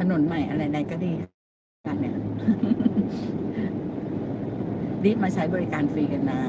ถนนใหม่อะไรใดก็ดีกันเนี่ยรีบมาใช้บริการฟรีกันนะ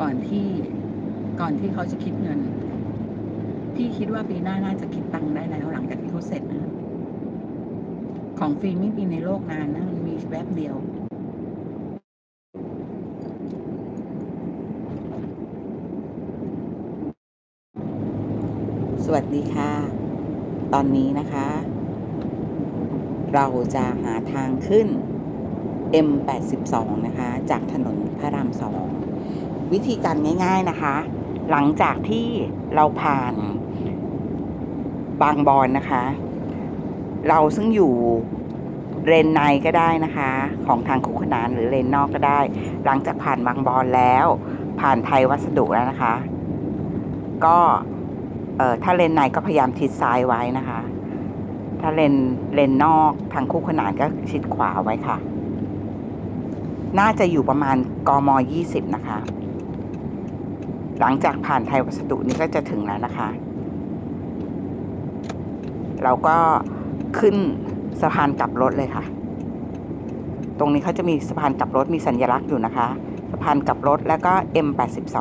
ก่อนที่ก่อนที่เขาจะคิดเงินพี่คิดว่าปีหน้าน่าจะคิดตังค์ได้แล้วหลังจากที่เขาเสร็จนะของฟรีไม่มีในโลกนานนะมันมีแวบเดียวสวัสดีค่ะ ตอนนี้นะคะ เราจะหาทางขึ้น M82 นะคะ จากถนนพระรามสอง วิธีการง่าย ๆนะคะ หลังจากที่เราผ่านบางบอนนะคะ เราซึ่งอยู่เลนในก็ได้นะคะ ของทางคุกขนานหรือเลนนอกก็ได้ หลังจากผ่านบางบอนแล้ว ผ่านไทยวัสดุแล้วนะคะ ก็ เอ่อถ้าเลนในก็พยายามชิดซ้ายไว้นะคะ ถ้าเลนเลนนอกทางคู่ขนานก็ชิดขวาไว้ค่ะ น่าจะอยู่ประมาณกม20นะคะ หลังจากผ่านไทยวัสดุนี่ก็จะถึงแล้วนะคะ เราก็ขึ้นสะพานกลับรถเลยค่ะ ตรงนี้เขาจะมีสะพานกลับรถมีสัญลักษณ์อยู่นะคะ สะพานกลับรถแล้วก็ M82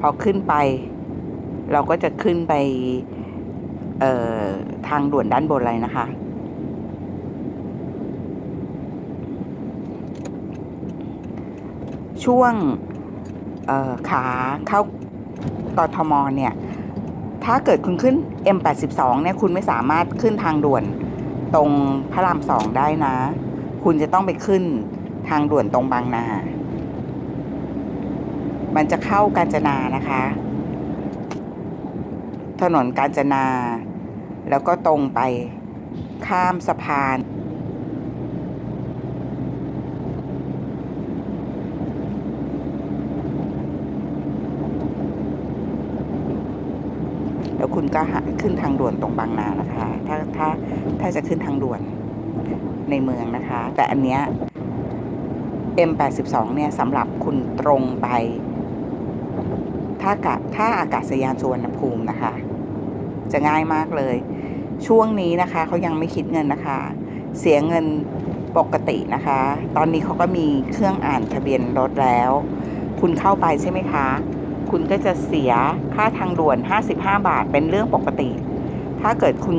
พอขึ้นไป เราก็จะขึ้นไปทางด่วนด้านบนเลยนะคะช่วงขาเข้ากทมเนี่ย ถ้าเกิดคุณขึ้น M82 เนี่ย คุณไม่สามารถขึ้นทางด่วนตรงพระรามสองได้นะ คุณจะต้องไปขึ้นทางด่วนตรงบางนา มันจะเข้ากาญจนานะคะ ถนนกาญจนา แล้วก็ตรงไปข้ามสะพาน แล้วคุณก็ขึ้นทางด่วนตรงบางนานะคะ ถ้าถ้าถ้าจะขึ้นทางด่วนในเมืองนะคะ แต่อันเนี้ย M82 เนี่ยสำหรับคุณตรงไป ท่ากาท่าอากาศยานสุวรรณภูมินะคะ จะง่ายมากเลย ช่วงนี้นะคะเขายังไม่คิดเงินนะคะ เสียเงินปกตินะคะ ตอนนี้เขาก็มีเครื่องอ่านทะเบียนรถแล้ว คุณเข้าไปใช่ไหมคะ คุณก็จะเสียค่าทางด่วน 55 บาทเป็นเรื่องปกติ ถ้าเกิดคุณ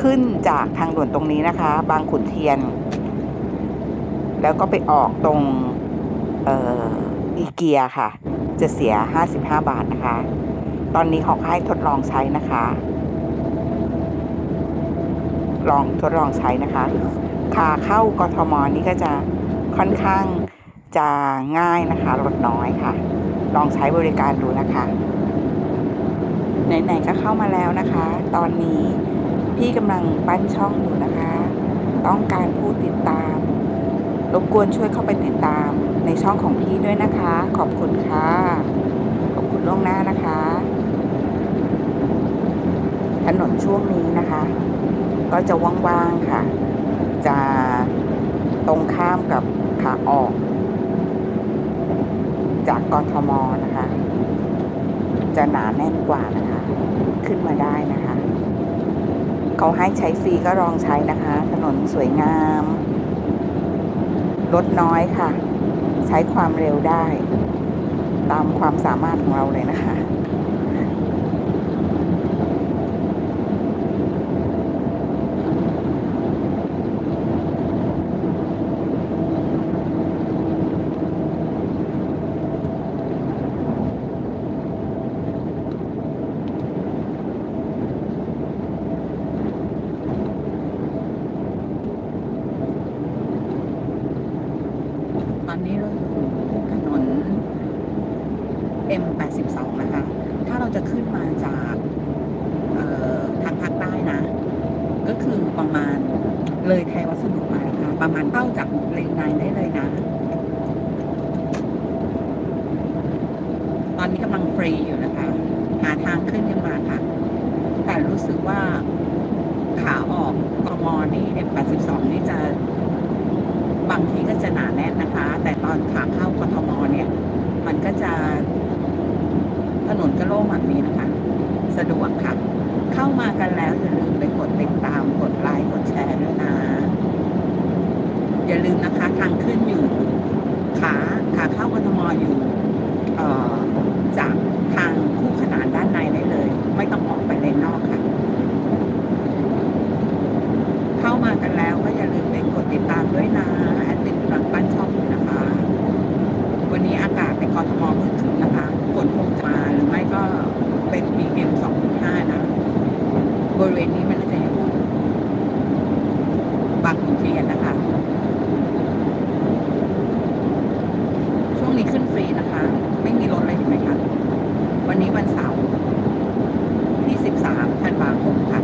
ขึ้นจากทางด่วนตรงนี้นะคะ บางขุนเทียน แล้วก็ไปออกตรงอออีเกียค่ะ จะเสีย 55 บาทนะคะ ตอนนี้เขาให้ทดลองใช้นะคะ ลองทดลองใช้นะคะขาเข้ากทมนี่ก็จะค่อนข้างจะง่ายนะคะลดน้อยค่ะ ลองใช้บริการดูนะคะไหนๆก็เข้ามาแล้วนะคะ ตอนนี้พี่กำลังปั้นช่องอยู่นะคะ ต้องการผู้ติดตาม รบกวนช่วยเข้าไปติดตาม ในช่องของพี่ด้วยนะคะ ขอบคุณค่ะ ขอบคุณล่วงหน้านะคะ ถนนช่วงนี้นะคะ ก็จะว่างๆค่ะ จะตรงข้ามกับขาออก จากกทมนะคะ จะหนาแน่นกว่านะคะ ขึ้นมาได้นะคะเขาให้ใช้ฟรีก็ลองใช้นะคะ ถนนสวยงาม รถน้อยค่ะ ใช้ความเร็วได้ ตามความสามารถของเราเลยนะคะ ตอนนี้เราอยู่ถนน M82 นะคะ ถ้าเราจะขึ้นมาจากเอ่อทางภาคใต้นะ ก็คือ ประมาณ เลยไทยวัสดุมาค่ะประมาณเต้าจากเลนในได้เลยนะ ตอนนี้กำลังฟรีอยู่นะคะ หาทางขึ้นยังมาค่ะ แต่รู้สึกว่าขาออกกมนี่เนี่ย82 นี่จะ บางทีก็จะหนาแน่นนะคะ แต่ตอนขาเข้ากทมเนี่ย มันก็จะถนนก็โล่งแบบนี้นะคะ สะดวกค่ะ เข้ามากันแล้วอย่าลืมไปกดติดตามกด ค์กดแชร์ด้วยนะ อย่าลืมนะคะทางขึ้นอยู่ ขาขาเข้ากทมอยู่เอ่อจากทางคู่ขนานด้านในได้เลย ไม่ต้องออกไปเลนนอกค่ะ เข้ามากันแล้วก็อย่าลืมไปกดติดตามด้วยนะแอดมินกำลังปั้นช่องอยู่นะคะ วันนี้อากาศในกรทมมืดครึ้มนะคะฝนคงจะมาหรือไม่ก็เป็น PM 2.5 นะ บริเวณนี้มันจะอยู่ บางขุนเทียนนะคะ ช่วงนี้ขึ้นฟรีนะคะ ไม่มีรถเลยเห็นไหมคะ วันนี้วันเสาร์ที่ 13ธันวาคมค่ะ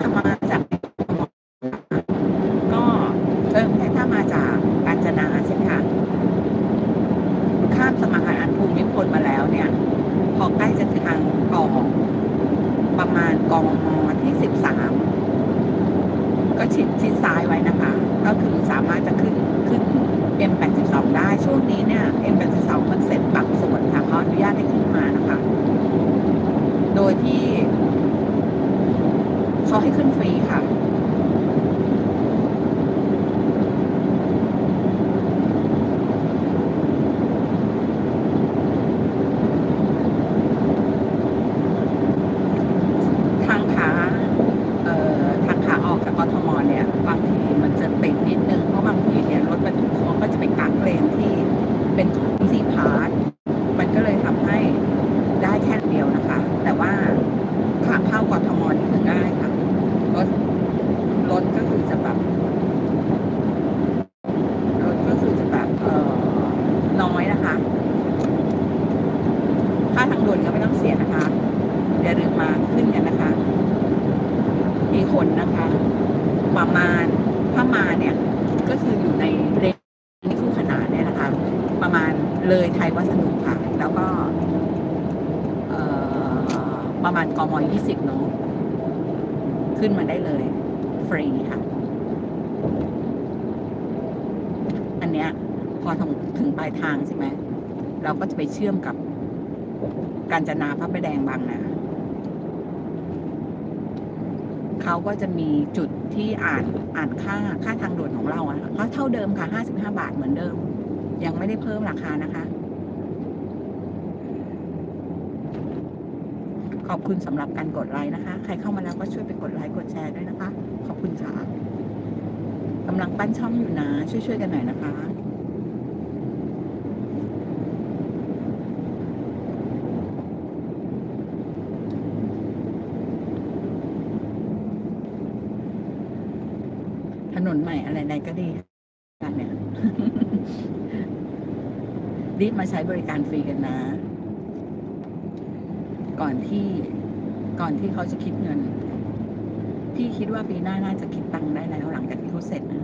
ถ้ามาจากก็เออไม่ใช่ถ้ามาจากกาญจนาใช่ไหมคะข้ามสะพานอันภูมิพลมาแล้วเนี่ย พอใกล้จะถึงทางกองประมาณกองมที่สิบสามก็ชิดชิดซ้ายไว้นะคะ ก็คือสามารถจะขึ้นขึ้น M82 ได้ช่วงนี้เนี่ย M82 มันเสร็จบางส่วนค่ะเขาอนุญาตให้ขึ้นมานะคะ โดยที่ เขาให้ขึ้นฟรีค่ะ ทางขาเอ่อทางขาออกจากกทมเนี่ย บางทีมันจะติดนิดนึง เพราะบางทีเนี่ยรถบรรทุกเขาก็จะไปกักเลนที่เป็นของซีพาร์ทมันก็เลยทำให้ได้แค่เดียวนะคะ แต่ว่าขาเข้ากทมนี่คือง่ายค่ะ รถรถก็คือจะแบบรถก็คือจะแบบเอ่อน้อยนะคะ ค่าทางด่วนก็ไม่ต้องเสียนะคะ อย่าลืมมาขึ้นกันนะคะ มีคนนะคะ ประมาณถ้ามาเนี่ย ก็คืออยู่ในเรนจ์คู่ขนานเนี่ยนะคะ ประมาณเลยไทยวัสดุค่ะ แล้วก็ประมาณกมยี่สิบเนาะขึ้นมาได้เลย ฟรีค่ะ อันเนี้ยพอถึงถึงปลายทางใช่ไหม เราก็จะไปเชื่อมกับกาญจนาพระประแดงบางนาเขาก็จะมีจุดที่อ่านอ่านค่าค่าทางด่วนของเราอะก็เท่าเดิมค่ะ55บาทเหมือนเดิม ยังไม่ได้เพิ่มราคานะคะ ขอบคุณสำหรับการกดไลค์นะคะ ใครเข้ามาแล้วก็ช่วยไปกดไลค์กดแชร์ด้วยนะคะ ขอบคุณค่ะกำลังปั้นช่องอยู่นะ ช่วยๆกันหน่อยนะคะถนนใหม่อะไรๆก็ดีกันเนี่ยรีบมาใช้บริการฟรีกันนะ ก่อนที่ก่อนที่เขาจะคิดเงิน พี่คิดว่าปีหน้าน่าจะคิดตังค์ได้แล้วหลังจากที่เขาเสร็จนะ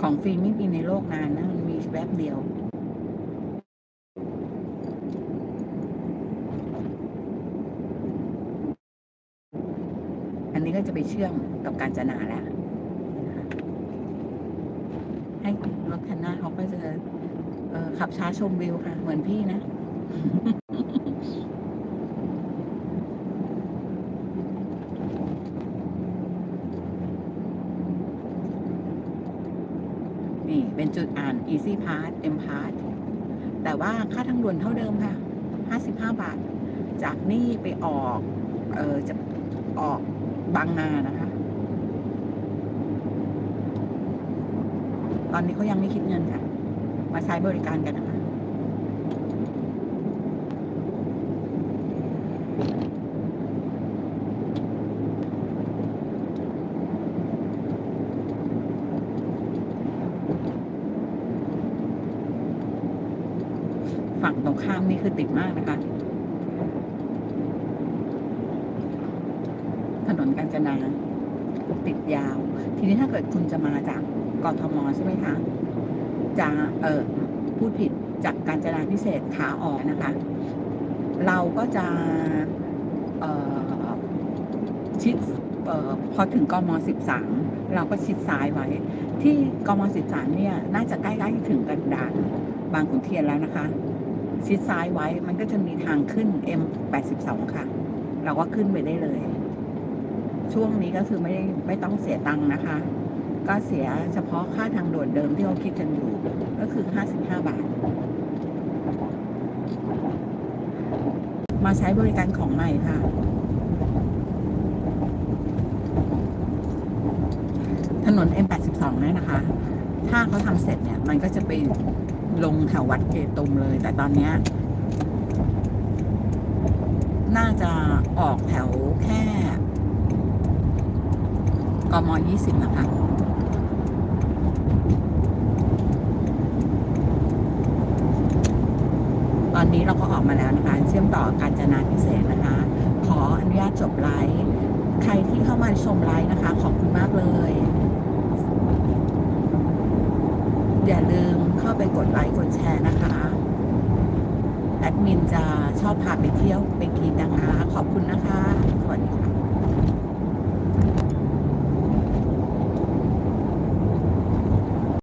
ของฟรีไม่มีในโลกนานนะมันมีแวบเดียวอันนี้ก็จะไปเชื่อมกับการจนาแล้วให้รถคันหน้าเขาก็จะขับช้าชมวิวค่ะ เหมือนพี่นะ นี่เป็น จุดอ่าน Easy Pass M Pass แต่ว่าค่าทางด่วนเท่าเดิมค่ะ 55 บาท จากนี่ไปออกเออจะออกบางนานะคะ ตอนนี้เขายังไม่คิดเงินค่ะ มาใช้บริการกันนะคะ ฝั่งตรงข้ามนี่คือติดมากนะคะ ถนนกาญจนาติดยาว ทีนี้ถ้าเกิดคุณจะมาจากกทมใช่ไหมคะจะเออพูดผิดจากการจนาพิเศษขาออกนะคะ เราก็จะเออชิดเออพอถึงกมสิบสามเราก็ชิดซ้ายไว้ ที่กมสิบสามเนี่ย น่าจะใกล้ๆถึงกันดานบางขุนเทียนแล้วนะคะ ชิดซ้ายไว้ มันก็จะมีทางขึ้น M 82ค่ะ เราก็ขึ้นไปได้เลย ช่วงนี้ก็คือไม่ไม่ต้องเสียตังค์นะคะ ก็เสียเฉพาะค่าทางด่วนเดิมที่เขาคิดกันอยู่ ก็คือ 55 บาท มาใช้บริการของใหม่ค่ะ ถนน M82 เนี่ยนะคะ ถ้าเขาทำเสร็จเนี่ย มันก็จะไป ลงแถววัดเกตุมเลย แต่ตอนเนี้ยน่าจะออกแถวแค่กม20นะคะตอนนี้เราก็ออกมาแล้วนะคะ เชื่อมต่อการจนาพิเศษนะคะ ขออนุญาตจบไลฟ์ใครที่เข้ามาชมไลฟ์นะคะ ขอบคุณมากเลย อย่าลืมเข้าไปกดไลค์กดแชร์นะคะ แอดมินจะชอบพาไปเที่ยวไปกินนะคะ ขอบคุณนะคะ